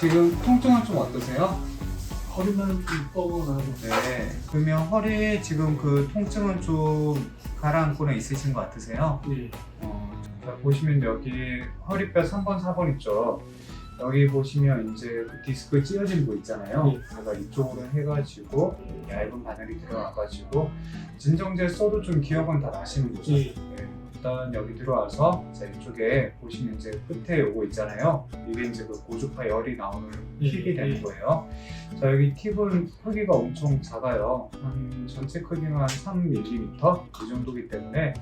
지금 통증은 좀 어떠세요? 허리만 좀 뻐근하고 네. 그러면 허리 지금 그 통증은 좀 가라앉고는 있으신 것 같으세요? 예. 어, 자, 보시면 여기 허리뼈 3번, 4번 있죠. 여기 보시면 이제 그 디스크 찢어진 거 있잖아요. 네. 제가 이쪽으로 해가지고 얇은 바늘이 들어와가지고 진정제 써도 좀 기억은 다 나시는 거죠. 예. 네, 일단 여기 들어와서 자 이쪽에 보시면 이제 끝에 요거 있잖아요. 이게 이제 그 고주파 열이 나오는 예, 팁이 되는 예. 거예요. 자 여기 팁은 크기가 엄청 작아요. 한 전체 크기는 한 3mm 이 정도기 때문에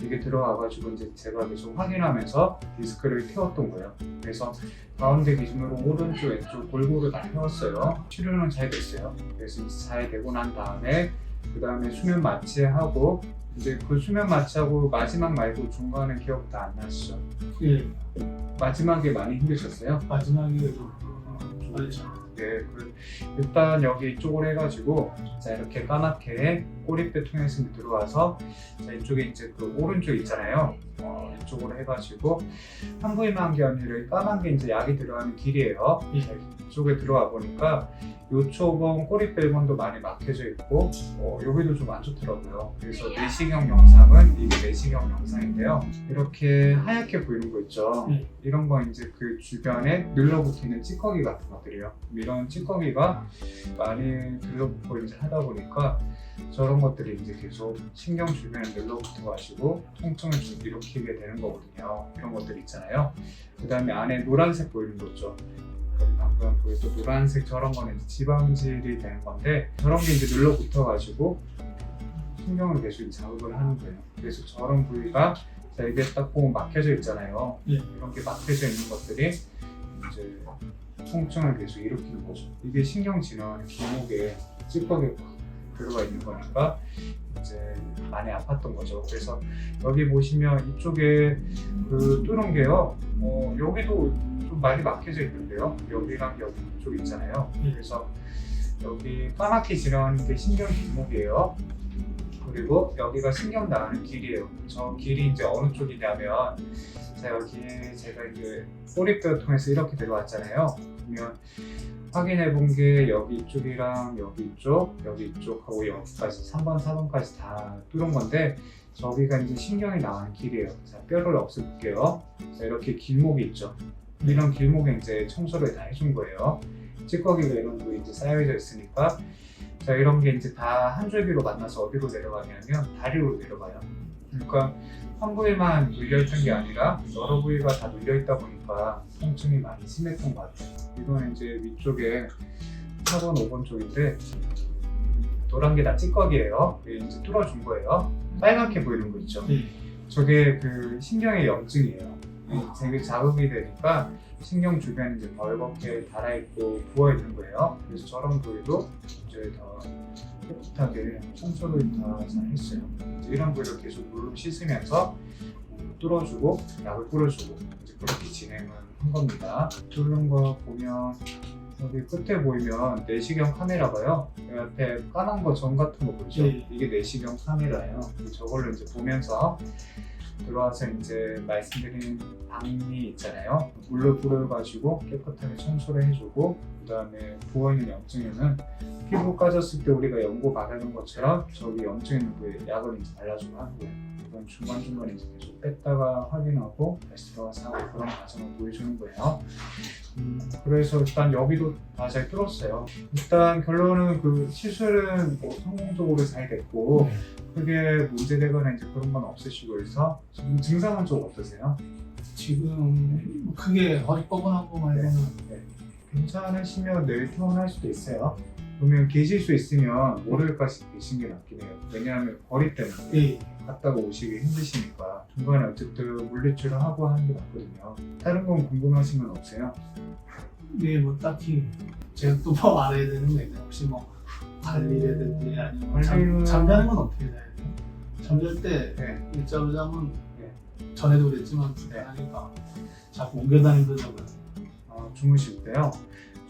이게 들어와가지고 이제 제가 계속 확인하면서 디스크를 태웠던 거예요. 그래서 가운데 기준으로 오른쪽 왼쪽 골고루 다 태웠어요. 치료는 잘 됐어요. 그래서 이제 잘 되고 난 다음에 그 다음에 수면 마취하고 이제 그 수면 마취하고 마지막 말고 중간에 기억 다 안 나시죠? 예. 마지막에 많이 힘드셨어요? 마지막에 좀 좋아졌죠. 네, 그 일단 여기 이쪽으로 해가지고 자 이렇게 까맣게 꼬리뼈 통해서 들어와서 자 이쪽에 이제 그 오른쪽 있잖아요. 어, 이쪽으로 해가지고 한 부위만 한게 아니라 까만 게 이제 약이 들어가는 길이에요. 예. 자, 이쪽에 들어와 보니까 요쪽은 꼬리뼈 1번도 많이 막혀져 있고 어, 여기도 좀 안 좋더라고요. 그래서 내시경 영상은 이게 내시경 영상인데요. 이렇게 하얗게 보이는 거 있죠. 네. 이런 거 이제 그 주변에 눌러붙이는 찌꺼기 같은 것들이요. 이런 찌꺼기가 많이 들러붙고 이제 하다 보니까 저런 것들이 이제 계속 신경 주변에 눌러붙어 가지고 통증을 좀 일으키게 되는 거거든요. 이런 것들 있잖아요. 그 다음에 안에 노란색 보이는 거 있죠. 방금 보였던 노란색 저런 거는 지방질이 되는 건데 저런 게 이제 눌러붙어 가지고 신경을 계속 자극을 하는 거예요. 그래서 저런 부위가 자 이게 딱 보면 막혀져 있잖아요. 예. 이런 게 막혀져 있는 것들이 이제 통증을 계속 일으키는 거죠. 이게 신경 진화하는 길목에 찌꺼기 가 들어가 있는 거니까 이제 많이 아팠던 거죠. 그래서 여기 보시면 이쪽에 그 뚫은 게요. 어, 여기도 좀 많이 막혀져 있는데요. 여기랑 여기 이쪽 있잖아요. 예. 그래서 여기 까맣게 진화하는 게 신경 길목이에요. 그리고 여기가 신경 나가는 길이에요. 저 길이 이제 어느 쪽이냐면 자 여기 제가 이제 꼬리뼈 통해서 이렇게 들어왔잖아요. 그러면 확인해 본 게 여기 이쪽이랑 여기 이쪽, 여기 이쪽하고 여기까지 3번, 4번까지 다 뚫은 건데 저기가 이제 신경이 나가는 길이에요. 자 뼈를 없애볼게요. 자 이렇게 길목이 있죠. 이런 길목에 이제 청소를 다 해준 거예요. 찌꺼기가 이런 거 이제 쌓여져 있으니까 자 이런 게 이제 다 한 줄기로 만나서 어디로 내려가냐면 다리로 내려가요. 그러니까 한 부위만 눌려있던 게 아니라 여러 부위가 다 눌려있다 보니까 통증이 많이 심했던 것 같아요. 이거는 이제 위쪽에 4번, 5번 쪽인데 노란 게 다 찌꺼기예요. 이제 뚫어준 거예요. 빨갛게 보이는 거 있죠. 예. 저게 그 신경의 염증이에요. 되게 자극이 되니까 신경 주변이 이제 벌겋게 달아있고 부어있는 거예요. 그래서 저런 부위도 이제 더 깨끗하게 청소를 다잘 했어요. 이런 부위를 계속 물로 씻으면서 뚫어주고 약을 뿌려주고 이제 그렇게 진행을 한 겁니다. 뚫는 거 보면 여기 끝에 보이면 내시경 카메라가요. 그 옆에 까만 거 점 같은 거 보이죠? 예. 이게 내시경 카메라예요. 저걸로 이제 보면서 들어와서 이제 말씀드린 방이 있잖아요. 물로 뿌려가지고 깨끗하게 청소를 해주고 그 다음에 부어있는 염증에는 피부 까졌을 때 우리가 연고 바르는 것처럼 저기 염증 있는 부위에 약을 이제 발라주고 거예요. 이건 중간중간에 이제 계속 뺐다가 확인하고 다시 들어가서 하고 그런 과정을 보여주는 거예요. 음, 그래서 일단 여기도 다 잘 뚫었어요. 일단 결론은 그 시술은 뭐 성공적으로 잘 됐고 크게 문제되거나 이제 그런 건 없으시고 해서 지금 증상은 좀 어떠세요? 지금 뭐 크게 허리 뻐근한 거 말고는 괜찮으시면 내일 퇴원할 수도 있어요. 그러면 계실 수 있으면 월요일까지 계신 게 낫긴 해요. 왜냐하면 거리 때문에 예. 갔다가 오시기 힘드시니까 중간에 어쨌든 물리치료 하고 하는 게 낫거든요. 다른 건 궁금하신 건 없어요? 예, 뭐 딱히 제가 또 뭐 알아야 되는 거 있나요? 혹시 뭐 관리라든지 아니면 관리는- 잠, 잠자는 건 어떻게 해야 돼요? 잠잘 때 네. 일자로 자면 네. 전에도 그랬지만 불편하니까 자꾸 옮겨 다니더라고요. 어, 주무실 때요.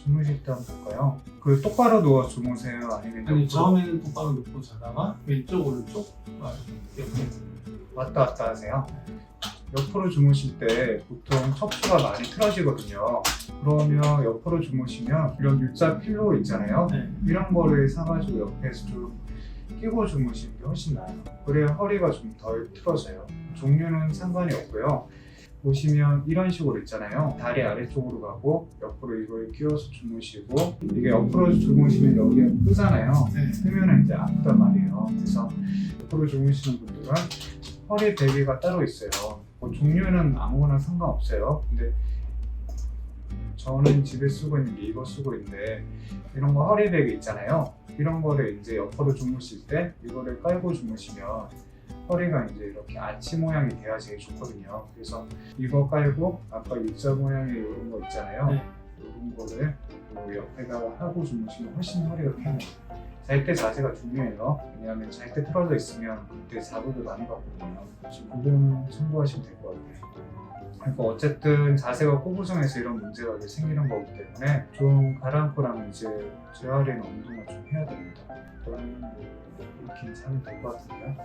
주무실 때 한번 볼까요? 그 똑바로 누워 주무세요? 아니면 아니 옆으로 처음에는 똑바로 눕고 자다가 왼쪽 오른쪽 막 이렇게 왔다 갔다 하세요? 옆으로 주무실 때 보통 척추가 많이 틀어지거든요. 그러면 옆으로 주무시면 이런 U자 필로 있잖아요. 네. 이런 거를 사가지고 옆에서 좀 끼고 주무시는 게 훨씬 나아요. 그래야 허리가 좀 덜 틀어져요. 종류는 상관이 없고요. 보시면 이런 식으로 있잖아요. 다리 아래쪽으로 가고 옆으로 이걸 끼워서 주무시고 이게 옆으로 주무시면 여기가 뜨잖아요. 네. 뜨면은 이제 아프단 말이에요. 그래서 옆으로 주무시는 분들은 허리 베개가 따로 있어요. 뭐 종류는 아무거나 상관없어요. 근데 저는 집에 쓰고 있는 게 이거 쓰고 있는데 이런 거 허리 베개 있잖아요. 이런 거를 이제 옆으로 주무실 때 이거를 깔고 주무시면 허리가 이제 이렇게 아치 모양이 돼야 제일 좋거든요. 그래서 이거 깔고 아까 U자 모양의 이런 거 있잖아요. 네. 이런 거를 요 옆에다가 하고 주무시면 훨씬 허리가 편해요. 잘 때 자세가 중요해요. 왜냐하면 잘 때 틀어져 있으면 그때 사고도 많이 받거든요. 지금 그거는 참고하시면 될 것 같아요. 그러니까 어쨌든 자세가 꼬부정해서 이런 문제가 생기는 거기 때문에 좀 가라앉고 나면 이제 재활이나 운동을 좀 해야 됩니다. 그러면 이렇게 사면 될 것 같은데요.